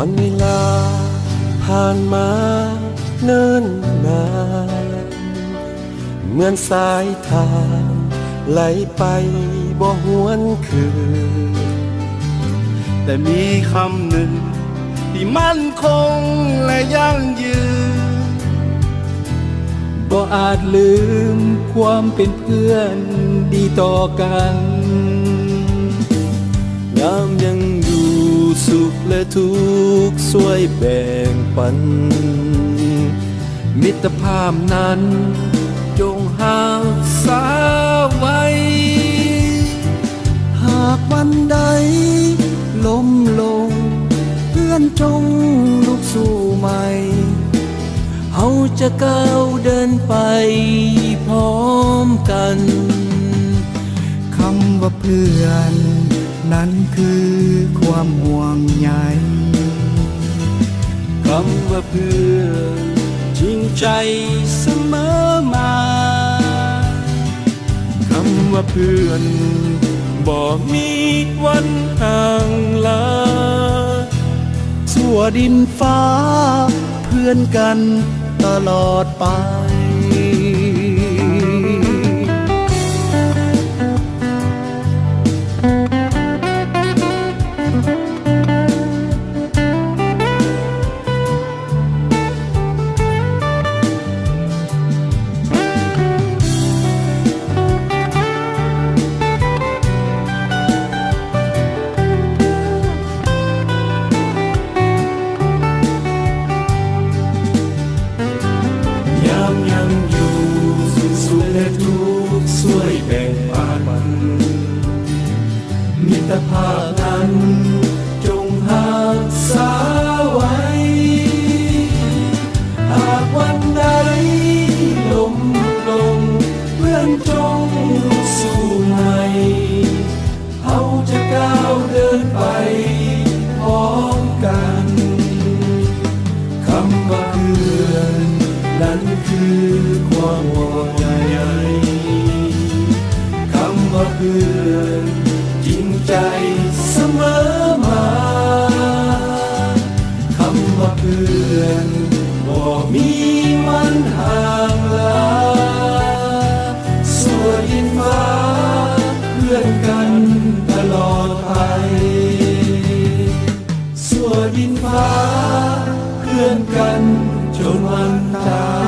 วันเวลาผ่านมาเนิ่นนาน เหมือนสายทางไหลไปบ่หวนคืน แต่มีคำหนึ่งที่มั่นคงและยั่งยืน บ่อาจลืมความเป็นเพื่อนดีต่อกัน ทุกข์ช่วยแบ่งปัน มิตรภาพนั้นจงหาสาไว้ หากวันใดล้มลง เพื่อนจงลุกสู้ใหม่เฮาจะก้าวเดินไปพร้อมกัน คำว่าเพื่อน นั้นคือความห่วงใยคำว่าเพื่อนจริงใจเสมอมาคำว่าเพื่อนบ่มีวันห่างลาสั่วดินฟ้า เพื่อนกันตลอดไป มิตรภาพนั้น จงหาสาไว้ หากวันใดล้มลงเพื่อนจงสู้ใหม่เขาจะก้าวเดินไปพร้อมกันคำว่าเพื่อนนั้นคือความห่วงใยคำว่าเพื่อน ใจเสมอมาคำว่าเพื่อนบ่มีวันห่างลาส่วนดินฟ้าเพื่อนกันตลอดไปส่วนดินฟ้าเพื่อนกันจนวันตาย